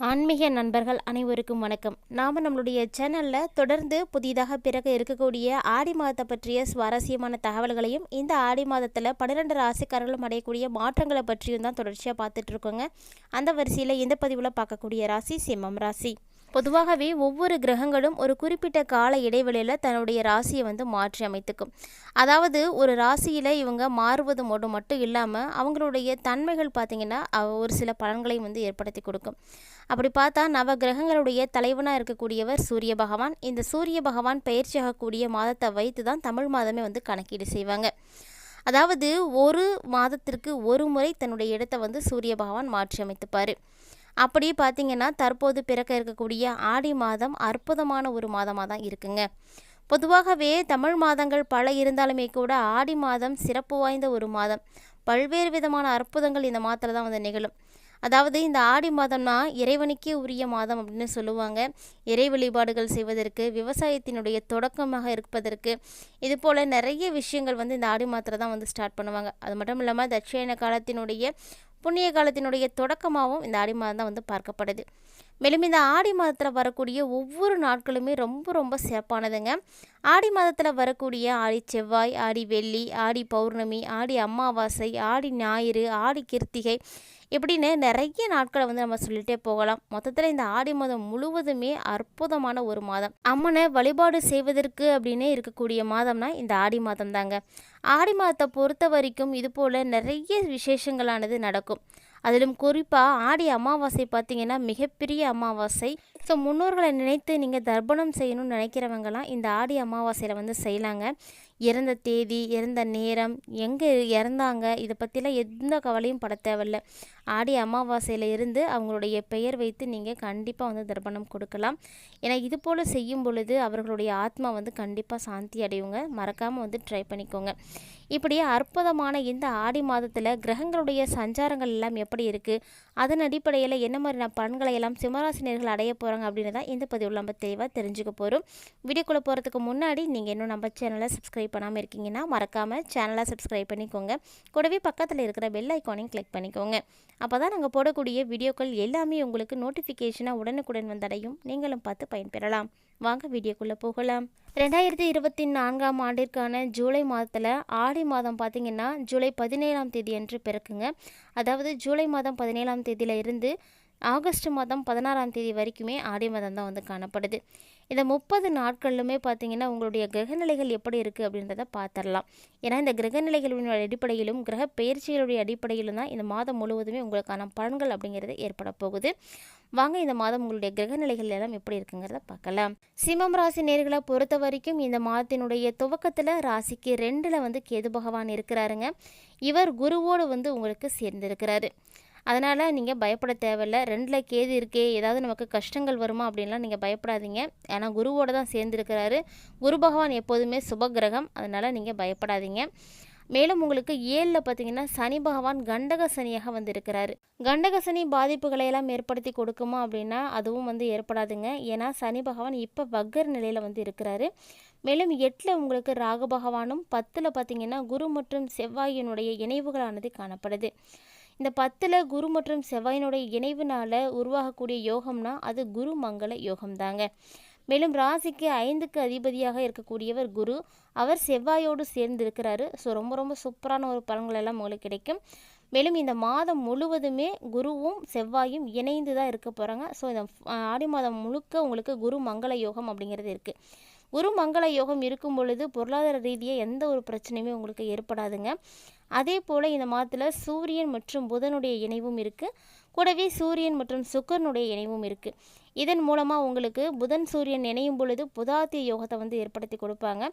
ஆன்மீக நண்பர்கள் அனைவருக்கும் வணக்கம். நாம் நம்மளுடைய சேனலில் தொடர்ந்து புதிதாக பிறகு இருக்கக்கூடிய ஆடி மாதத்தை பற்றிய சுவாரஸ்யமான தகவல்களையும் இந்த ஆடி மாதத்தில் பன்னிரெண்டு ராசிக்காரர்களும் அடையக்கூடிய மாற்றங்களை பற்றியும் தான் தொடர்ச்சியாக பார்த்துட்ருக்கோங்க அந்த வரிசையில் இந்த பதிவில் பார்க்கக்கூடிய ராசி சிம்மம் ராசி. பொதுவாகவே ஒவ்வொரு கிரகங்களும் ஒரு குறிப்பிட்ட கால இடைவெளியில் தன்னுடைய ராசியை வந்து மாற்றி அமைத்துக்கும். அதாவது ஒரு ராசியில் இவங்க மாறுவது மூலம் மட்டும் இல்லாமல் அவங்களுடைய தன்மைகள் பார்த்திங்கன்னா ஒரு சில பலன்களையும் வந்து ஏற்படுத்தி கொடுக்கும். அப்படி பார்த்தா நவ கிரகங்களுடைய தலைவனாக இருக்கக்கூடியவர் சூரிய பகவான். இந்த சூரிய பகவான் பயிற்சியாகக்கூடிய மாதத்தை வைத்து தான் தமிழ் மாதமே வந்து கணக்கீடு செய்வாங்க. அதாவது ஒரு மாதத்திற்கு ஒரு முறை தன்னுடைய இடத்தை வந்து சூரிய பகவான் மாற்றி அமைத்துப்பார். அப்படி பார்த்தீங்கன்னா தற்போது பிறக்க இருக்கக்கூடிய ஆடி மாதம் அற்புதமான ஒரு மாதமாக தான் இருக்குங்க. பொதுவாகவே தமிழ் மாதங்கள் பல இருந்தாலுமே கூட ஆடி மாதம் சிறப்பு வாய்ந்த ஒரு மாதம். பல்வேறு விதமான அற்புதங்கள் இந்த மாதத்தில் தான் வந்து நிகழும். அதாவது இந்த ஆடி மாதம்னா இறைவனுக்கே உரிய மாதம் அப்படின்னு சொல்லுவாங்க. இறை வழிபாடுகள் செய்வதற்கு விவசாயத்தினுடைய தொடக்கமாக இருப்பதற்கு இது போல் நிறைய விஷயங்கள் வந்து இந்த ஆடி மாதத்தில் தான் வந்து ஸ்டார்ட் பண்ணுவாங்க. அது மட்டும் இல்லாமல் தட்சிண காலத்தினுடைய புண்ணிய காலத்தினுடைய தொடக்கமாகவும் இந்த ஆடி மாதம் தான் வந்து பார்க்கப்படுது. மேலும் இந்த ஆடி மாதத்தில் வரக்கூடிய ஒவ்வொரு நாட்களுமே ரொம்ப ரொம்ப சிறப்பானதுங்க. ஆடி மாதத்தில் வரக்கூடிய ஆடி செவ்வாய் ஆடி வெள்ளி ஆடி பௌர்ணமி ஆடி அமாவாசை ஆடி ஞாயிறு ஆடி கிருத்திகை இப்படின்னு நிறைய நாட்களை வந்து நம்ம சொல்லிட்டே போகலாம். மொத்தத்தில் இந்த ஆடி மாதம் முழுவதுமே அற்புதமான ஒரு மாதம். அம்மனை வழிபாடு செய்வதற்கு அப்படின்னே இருக்கக்கூடிய மாதம்னா இந்த ஆடி மாதம் தாங்க. ஆடி மாதத்தை பொறுத்த வரைக்கும் இது போல் நிறைய விசேஷங்களானது நடக்கும். அதிலும் குறிப்பாக ஆடி அமாவாசை பார்த்திங்கன்னா மிகப்பெரிய அமாவாசை. ஸோ முன்னோர்களை நினைத்து நீங்கள் தர்ப்பணம் செய்யணும்னு நினைக்கிறவங்கலாம் இந்த ஆடி அமாவாசையில் வந்து செய்யலாங்க. இறந்த தேதி இறந்த நேரம் எங்கே இறந்தாங்க இதை பற்றிலாம் எந்த கவலையும் பட தேவையில்ல. ஆடி அமாவாசையில் இருந்து அவங்களுடைய பெயர் வைத்து நீங்கள் கண்டிப்பாக வந்து தர்ப்பணம் கொடுக்கலாம். ஏன்னா இது போல் செய்யும் பொழுது அவர்களுடைய ஆத்மா வந்து கண்டிப்பாக சாந்தி அடையுங்க. மறக்காமல் வந்து ட்ரை பண்ணிக்கோங்க. இப்படி அற்புதமான இந்த ஆடி மாதத்தில் கிரகங்களுடைய சஞ்சாரங்கள் எல்லாம் எப்படி இருக்குது அதன் அடிப்படையில் என்ன மாதிரியான பலன்களை எல்லாம் சிம்மராசினியர்கள் அடைய போகிறாங்க அப்படின்னு தான் இந்த பதிவில் நம்ம தெளிவாக தெரிஞ்சுக்க போகிறோம் வீடியோக்குள்ளே போகிறதுக்கு முன்னாடி நீங்கள் இன்னும் நம்ம சேனலை சப்ஸ்கிரைப் பண்ணாமல் இருக்கீங்கன்னா மறக்காமல் சேனலை சப்ஸ்கிரைப் பண்ணிக்கோங்க. கூடவே பக்கத்தில் இருக்கிற பெல் ஐக்கானையும் கிளிக் பண்ணிக்கோங்க. அப்போ தான் நாங்கள் போடக்கூடிய வீடியோக்கள் எல்லாமே உங்களுக்கு நோட்டிஃபிகேஷனாக உடனுக்குடன் வந்தடையும். நீங்களும் பார்த்து பயன்பெறலாம். வாங்க வீடியோக்குள்ளே போகலாம். ரெண்டாயிரத்தி இருபத்தி நான்காம் ஆண்டிற்கான ஜூலை மாதத்தில் ஆடி மாதம் பார்த்திங்கன்னா ஜூலை பதினேழாம் தேதி அன்று பிறக்குங்க. அதாவது ஜூலை மாதம் பதினேழாம் தேதியில் இருந்து ஆகஸ்ட் மாதம் பதினாறாம் தேதி வரைக்குமே ஆடி மாதம் தான் வந்து காணப்படுது. இந்த முப்பது நாட்களிலுமே பார்த்தீங்கன்னா உங்களுடைய கிரகநிலைகள் எப்படி இருக்குது அப்படின்றத பார்த்துடலாம். ஏன்னா இந்த கிரகநிலைகளின் அடிப்படையிலும் கிரக பயிற்சிகளுடைய அடிப்படையிலும் தான் இந்த மாதம் முழுவதுமே உங்களுக்கான பலன்கள் அப்படிங்கிறது ஏற்பட போகுது. வாங்க இந்த மாதம் உங்களுடைய கிரகநிலைகள் எல்லாம் எப்படி இருக்குங்கிறத பார்க்கலாம். சிம்மம் ராசி நேர்களை பொறுத்த வரைக்கும் இந்த மாதத்தினுடைய துவக்கத்தில் ராசிக்கு ரெண்டில் வந்து கேது பகவான் இருக்கிறாருங்க. இவர் குருவோடு வந்து உங்களுக்கு சேர்ந்திருக்கிறாரு. அதனால் நீங்கள் பயப்பட தேவையில்ல. ரெண்டில் கேது இருக்கே ஏதாவது நமக்கு கஷ்டங்கள் வருமா அப்படின்லாம் நீங்கள் பயப்படாதீங்க. ஏன்னா குருவோட தான் சேர்ந்துருக்கிறாரு. குரு பகவான் எப்போதுமே சுபகிரகம். அதனால் நீங்கள் பயப்படாதீங்க. மேலும் உங்களுக்கு ஏழில் பார்த்தீங்கன்னா சனி பகவான் கண்டக சனியாக வந்து இருக்கிறாரு கண்டக சனி பாதிப்புகளை எல்லாம் ஏற்படுத்தி கொடுக்குமா அப்படின்னா அதுவும் வந்து ஏற்படாதுங்க. ஏன்னா சனி பகவான் இப்போ வக்கர் நிலையில் வந்து இருக்கிறாரு. மேலும் எட்டில் உங்களுக்கு ராகு பகவானும் பத்தில் பார்த்தீங்கன்னா குரு மற்றும் செவ்வாயினுடைய இணைவுகளானது காணப்படுது. இந்த பத்தில் குரு மற்றும் செவ்வாயினுடைய இணைவுனால உருவாகக்கூடிய யோகம்னா அது குரு மங்கள யோகம் தாங்க மேலும் ராசிக்கு ஐந்துக்கு அதிபதியாக இருக்கக்கூடியவர் குரு. அவர் செவ்வாயோடு சேர்ந்து இருக்கிறாரு ஸோ ரொம்ப ரொம்ப சூப்பரான ஒரு பலன்கள் எல்லாம் உங்களுக்கு கிடைக்கும். மேலும் இந்த மாதம் முழுவதுமே குருவும் செவ்வாயும் இணைந்து தான் இருக்க போகிறாங்க ஸோ இந்த ஆடி மாதம் முழுக்க உங்களுக்கு குரு மங்கள யோகம் அப்படிங்கிறது இருக்குது குரு மங்கள யோகம் இருக்கும் பொழுது பொருளாதார ரீதியாக எந்த ஒரு பிரச்சனையுமே உங்களுக்கு ஏற்படாதுங்க. அதே போல் இந்த மாதத்தில் சூரியன் மற்றும் புதனுடைய இணைவும் இருக்குது கூடவே சூரியன் மற்றும் சுக்கரனுடைய இணைவும் இருக்குது இதன் மூலமாக உங்களுக்கு புதன் சூரியன் இணையும் பொழுது புதாத்திய யோகத்தை வந்து ஏற்படுத்தி கொடுப்பாங்க.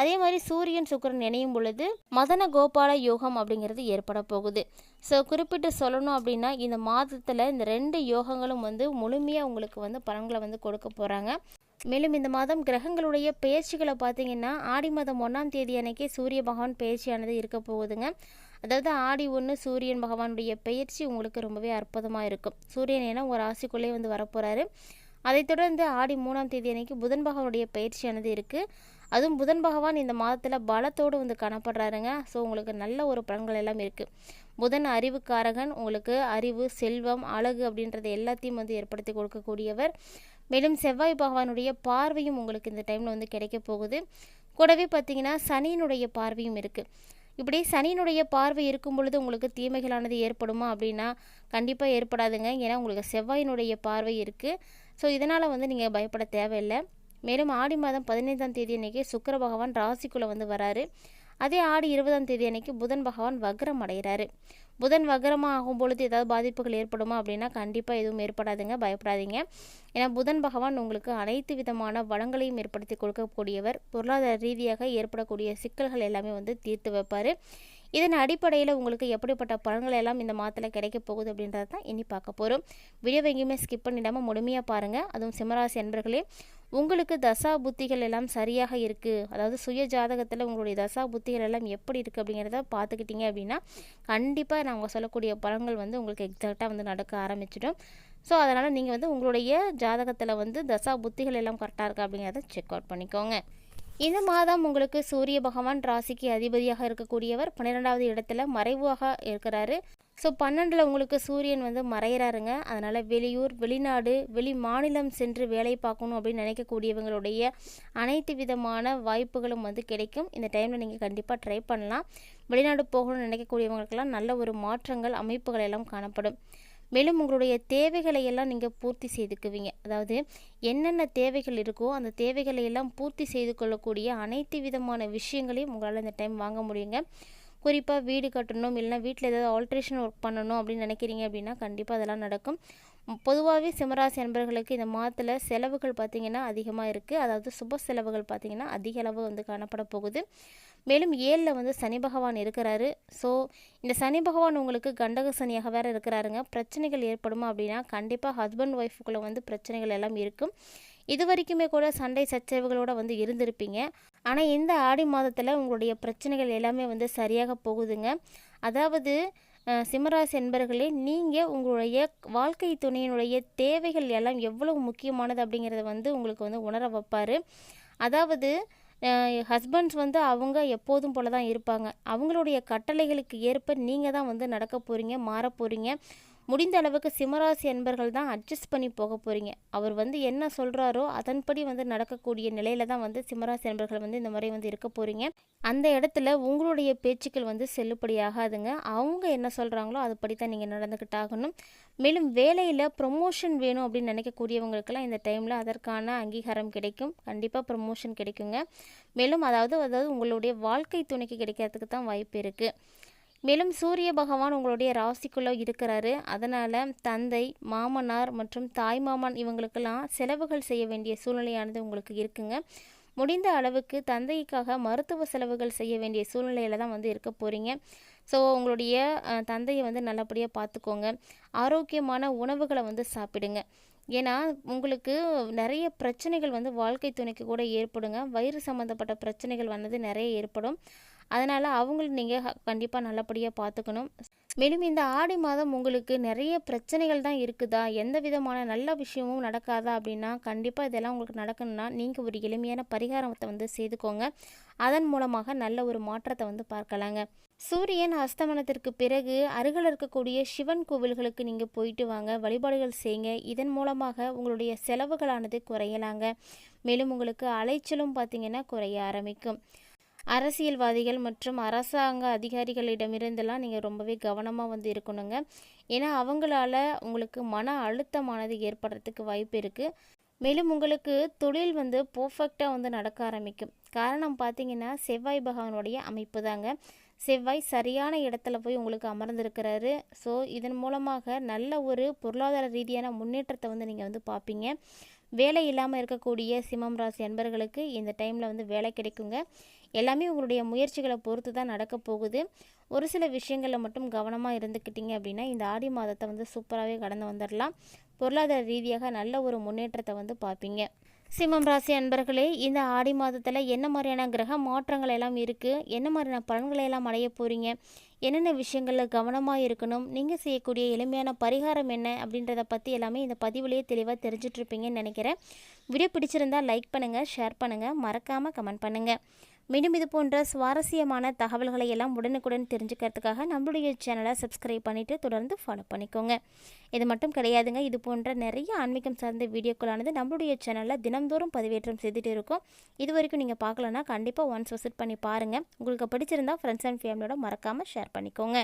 அதே மாதிரி சூரியன் சுக்கிரன் இணையும் பொழுது மதன கோபால யோகம் அப்படிங்கிறது ஏற்பட போகுது. ஸோ குறிப்பிட்டு சொல்லணும் அப்படின்னா இந்த மாதத்தில் இந்த ரெண்டு யோகங்களும் வந்து முழுமையாக உங்களுக்கு வந்து பலன்களை வந்து கொடுக்க போகிறாங்க மேலும் இந்த மாதம் கிரகங்களுடைய பெயர்ச்சிகளை பார்த்தீங்கன்னா ஆடி மாதம் ஒன்றாம் தேதி அன்னைக்கு சூரிய பகவான் பெயர்ச்சியானது இருக்க போகுதுங்க. அதாவது ஆடி ஒன்று சூரியன் பகவானுடைய பெயர்ச்சி உங்களுக்கு ரொம்பவே அற்புதமாக இருக்கும். சூரியன் ஏன்னா ஒரு ராசிக்குள்ளே வந்து வரப்போகிறாரு அதைத் தொடர்ந்து ஆடி மூணாம் தேதி அன்னைக்கு புதன் பகவானுடைய பயிற்சியானது இருக்குது அதுவும் புதன் பகவான் இந்த மாதத்தில் பலத்தோடு வந்து காணப்படுறாருங்க. ஸோ உங்களுக்கு நல்ல ஒரு பலன்கள் எல்லாம் இருக்குது புதன் அறிவுக்காரகன். உங்களுக்கு அறிவு செல்வம் அழகு அப்படின்றத எல்லாத்தையும் வந்து ஏற்படுத்தி கொடுக்கக்கூடியவர். மேலும் செவ்வாய் பகவானுடைய பார்வையும் உங்களுக்கு இந்த டைமில் வந்து கிடைக்க போகுது. கூடவே பார்த்தீங்கன்னா சனியினுடைய பார்வையும் இருக்குது இப்படி சனியினுடைய பார்வை இருக்கும் பொழுது உங்களுக்கு தீமைகளானது ஏற்படுமா அப்படின்னா கண்டிப்பாக ஏற்படாதுங்க. ஏன்னா உங்களுக்கு செவ்வாயினுடைய பார்வை இருக்குது ஸோ இதனால் வந்து நீங்கள் பயப்பட தேவையில்லை. மேலும் ஆடி மாதம் பதினைந்தாம் தேதி அன்றைக்கி சுக்கர பகவான் ராசிக்குள்ளே வந்து வராரு. அதே ஆடி இருபதாம் தேதி அன்னைக்கு புதன் பகவான் வக்ரம் அடைகிறாரு. புதன் வக்ரமாக ஆகும் பொழுது ஏதாவது பாதிப்புகள் ஏற்படுமா அப்படின்னா கண்டிப்பாக எதுவும் ஏற்படாதுங்க பயப்படாதீங்க. ஏன்னா புதன் பகவான் உங்களுக்கு அனைத்து விதமான வளங்களையும் ஏற்படுத்தி கொடுக்கக்கூடியவர். பொருளாதார ரீதியாக ஏற்படக்கூடிய சிக்கல்கள் எல்லாமே வந்து தீர்த்து வைப்பார். இதன் அடிப்படையில் உங்களுக்கு எப்படிப்பட்ட பலன்கள் எல்லாம் இந்த மாதத்தில் கிடைக்க போகுது அப்படின்றத தான் இனி பார்க்க போகிறோம் வீடியோ எங்கேயுமே ஸ்கிப் பண்ணிடாமல் முழுமையாக பாருங்கள் அதுவும் சிம்மராசி அன்பர்களே உங்களுக்கு தசா புத்திகள் எல்லாம் சரியாக இருக்குது அதாவது சுய ஜாதகத்தில் உங்களுடைய தசா புத்திகள் எல்லாம் எப்படி இருக்குது அப்படிங்கிறத பார்த்துக்கிட்டிங்க அப்படின்னா கண்டிப்பாக நாங்கள் சொல்லக்கூடிய பலன்கள் வந்து உங்களுக்கு எக்ஸாக்டாக வந்து நடக்க ஆரம்பிச்சிடும். ஸோ அதனால் நீங்கள் வந்து உங்களுடைய ஜாதகத்தில் வந்து தசா புத்திகள் எல்லாம் கரெக்டாக இருக்கா அப்படிங்கிறத செக் அவுட் பண்ணிக்கோங்க. இந்த மாதம் உங்களுக்கு சூரிய பகவான் ராசிக்கு அதிபதியாக இருக்கக்கூடியவர் பன்னிரெண்டாவது இடத்துல மறைவாக இருக்கிறாரு. ஸோ பன்னெண்டில் உங்களுக்கு சூரியன் வந்து மறையிறாருங்க. அதனால் வெளியூர் வெளிநாடு வெளி மாநிலம் சென்று வேலை பார்க்கணும் அப்படின்னு நினைக்கக்கூடியவங்களுடைய அனைத்து விதமான வாய்ப்புகளும் வந்து கிடைக்கும். இந்த டைமில் நீங்கள் கண்டிப்பாக ட்ரை பண்ணலாம். வெளிநாடு போகணும்னு நினைக்கக்கூடியவங்களுக்கெல்லாம் நல்ல ஒரு மாற்றங்கள் அமைப்புகள் எல்லாம் காணப்படும். மேலும் உங்களுடைய தேவைகளை எல்லாம் நீங்கள் பூர்த்தி செய்துக்குவீங்க. அதாவது என்னென்ன தேவைகள் இருக்கோ அந்த தேவைகளை எல்லாம் பூர்த்தி செய்து கொள்ளக்கூடிய அனைத்து விதமான விஷயங்களையும் உங்களால் இந்த டைம் வாங்க முடியுங்க. குறிப்பாக வீடு கட்டணும் இல்லைனா வீட்டில் ஏதாவது ஆல்ட்ரேஷன் ஒர்க் பண்ணணும் அப்படின்னு நினைக்கிறீங்க அப்படின்னா கண்டிப்பாக அதெல்லாம் நடக்கும். பொதுவாகவே சிம்மராசி நண்பர்களுக்கு இந்த மாதத்தில் செலவுகள் பார்த்திங்கன்னா அதிகமாக இருக்குது அதாவது சுப செலவுகள் பார்த்திங்கன்னா அதிக அளவு வந்து காணப்பட போகுது. மேலும் ஏழில் வந்து சனி பகவான் இருக்கிறாரு. ஸோ இந்த சனி பகவான் உங்களுக்கு கண்டக சனியாக வேறு இருக்கிறாருங்க. பிரச்சனைகள் ஏற்படுமா அப்படின்னா கண்டிப்பாக ஹஸ்பண்ட் ஒய்ஃபுக்குள்ளே வந்து பிரச்சனைகள் எல்லாம் இருக்கும். இது வரைக்குமே கூட சண்டை சச்சரவுகளோடு வந்து இருந்திருப்பீங்க. ஆனால் இந்த ஆடி மாதத்தில் உங்களுடைய பிரச்சனைகள் எல்லாமே வந்து சரியாக போகுதுங்க. அதாவது சிம்மராசி என்பர்களே நீங்கள் உங்களுடைய வாழ்க்கை துணையினுடைய தேவைகள் எல்லாம் எவ்வளவு முக்கியமானது அப்படிங்கிறத வந்து உங்களுக்கு வந்து உணர வைப்பார். அதாவது ஹஸ்பண்ட்ஸ் வந்து அவங்க எப்போதும் போல தான் இருப்பாங்க. அவங்களுடைய கட்டளைகளுக்கு ஏற்ப நீங்கள் தான் வந்து நடக்க போகிறீங்க மாற போகிறீங்க முடிந்த அளவுக்கு சிம்மராசி அன்பர்கள் தான் அட்ஜஸ்ட் பண்ணி போக போகிறீங்க அவர் வந்து என்ன சொல்கிறாரோ அதன்படி வந்து நடக்கக்கூடிய நிலையில தான் வந்து சிம்மராசி அன்பர்கள் வந்து இந்த முறை வந்து இருக்க போகிறீங்க அந்த இடத்துல உங்களுடைய பேச்சுக்கள் வந்து செல்லுபடியாகாதுங்க அவங்க என்ன சொல்கிறாங்களோ அதுபடி தான் நீங்கள் நடந்துக்கிட்டாகணும் மேலும் வேலையில் ப்ரொமோஷன் வேணும் அப்படின்னு நினைக்கக்கூடியவங்களுக்கெல்லாம் இந்த டைமில் அதற்கான அங்கீகாரம் கிடைக்கும். கண்டிப்பாக ப்ரொமோஷன் கிடைக்குங்க. மேலும் அதாவது அதாவது உங்களுடைய வாழ்க்கை துணைக்கு கிடைக்கிறதுக்கு தான் வாய்ப்பு இருக்குது மேலும் சூரிய பகவான் உங்களுடைய ராசிக்குள்ளே இருக்கிறாரு. அதனால் தந்தை மாமனார் மற்றும் தாய் மாமன் இவங்களுக்கெல்லாம் செலவுகள் செய்ய வேண்டிய சூழ்நிலையானது உங்களுக்கு இருக்குங்க. முடிந்த அளவுக்கு தந்தைக்காக மருத்துவ செலவுகள் செய்ய வேண்டிய சூழ்நிலையில் தான் வந்து இருக்க போகிறீங்க ஸோ உங்களுடைய தந்தையை வந்து நல்லபடியாக பார்த்துக்கோங்க ஆரோக்கியமான உணவுகளை வந்து சாப்பிடுங்க. ஏன்னா உங்களுக்கு நிறைய பிரச்சனைகள் வந்து வாழ்க்கை துணைக்கு கூட ஏற்படுங்க. வயிறு சம்மந்தப்பட்ட பிரச்சனைகள் வந்தது நிறைய ஏற்படும். அதனால் அவங்கள நீங்கள் கண்டிப்பாக நல்லபடியாக பார்த்துக்கணும் மேலும் இந்த ஆடி மாதம் உங்களுக்கு நிறைய பிரச்சனைகள் தான் இருக்குதா? எந்த விதமான நல்ல விஷயமும் நடக்காதா? அப்படின்னா கண்டிப்பாக இதெல்லாம் உங்களுக்கு நடக்கணும்னா நீங்கள் ஒரு எளிமையான பரிகாரத்தை வந்து செய்துக்கோங்க. அதன் மூலமாக நல்ல ஒரு மாற்றத்தை வந்து பார்க்கலாங்க. சூரியன் அஸ்தமனத்திற்கு பிறகு அருகில் இருக்கக்கூடிய சிவன் கோவில்களுக்கு நீங்கள் போயிட்டு வாங்க வழிபாடுகள் செய்யுங்க. இதன் மூலமாக உங்களுடைய செலவுகளானது குறையலாங்க. மேலும் உங்களுக்கு அலைச்சலும் பார்த்திங்கன்னா குறைய ஆரம்பிக்கும். அரசியல்வாதிகள் மற்றும் அரசாங்க அதிகாரிகளிடமிருந்தெல்லாம் நீங்கள் ரொம்பவே கவனமாக வந்து இருக்கணுங்க. ஏன்னா அவங்களால உங்களுக்கு மன அழுத்தமானது ஏற்படுறதுக்கு வாய்ப்பு இருக்குது மேலும் உங்களுக்கு தொழில் வந்து பர்ஃபெக்டாக வந்து நடக்க ஆரம்பிக்கும். காரணம் பார்த்தீங்கன்னா செவ்வாய் பகவானுடைய அமைப்பு தாங்க. செவ்வாய் சரியான இடத்துல போய் உங்களுக்கு அமர்ந்திருக்கிறாரு. ஸோ இதன் மூலமாக நல்ல ஒரு பொருளாதார ரீதியான முன்னேற்றத்தை வந்து நீங்கள் வந்து பார்ப்பீங்க வேலை இல்லாமல் இருக்கக்கூடிய சிம்மம் ராசி அன்பர்களுக்கு இந்த டைமில் வந்து வேலை கிடைக்குங்க. எல்லாமே உங்களுடைய முயற்சிகளை பொறுத்து தான் நடக்க போகுது. ஒரு சில விஷயங்களில் மட்டும் கவனமாக இருந்துக்கிட்டிங்க அப்படின்னா இந்த ஆடி மாதத்தை வந்து சூப்பராகவே கடந்து வந்துடலாம் பொருளாதார ரீதியாக நல்ல ஒரு முன்னேற்றத்தை வந்து பார்ப்பீங்க. சிம்மம் ராசி அன்பர்களே இந்த ஆடி மாதத்தில் என்ன மாதிரியான கிரக மாற்றங்கள் எல்லாம் இருக்குது என்ன மாதிரியான பலன்களை எல்லாம் அடைய போகிறீங்க என்னென்ன விஷயங்களில் கவனமாக இருக்கணும் நீங்கள் செய்யக்கூடிய எளிமையான பரிகாரம் என்ன அப்படின்றத பற்றி எல்லாமே இந்த பதிவுலேயே தெளிவாக தெரிஞ்சிட்ருப்பீங்கன்னு நினைக்கிறேன். வீடியோ பிடிச்சிருந்தால் லைக் பண்ணுங்கள் ஷேர் பண்ணுங்கள் மறக்காமல் கமெண்ட் பண்ணுங்கள் மீண்டும் இது போன்ற சுவாரஸ்யமான தகவல்களை எல்லாம் உடனுக்குடன் தெரிஞ்சுக்கிறதுக்காக நம்மளுடைய சேனலை சப்ஸ்கிரைப் பண்ணிவிட்டு தொடர்ந்து ஃபாலோ பண்ணிக்கோங்க. இது மட்டும் கிடையாதுங்க இது போன்ற நிறைய ஆன்மீகம் சார்ந்த வீடியோக்களானது நம்மளுடைய சேனலில் தினம்தோறும் பதிவேற்றம் செய்துட்டு இருக்கும். இது வரைக்கும் நீங்கள் பார்க்கலன்னா கண்டிப்பாக ஒன்ஸ் விசிட் பண்ணி பாருங்கள் உங்களுக்கு பிடிச்சிருந்தா ஃப்ரெண்ட்ஸ் அண்ட் ஃபேமிலியோட மறக்காமல் ஷேர் பண்ணிக்கோங்க.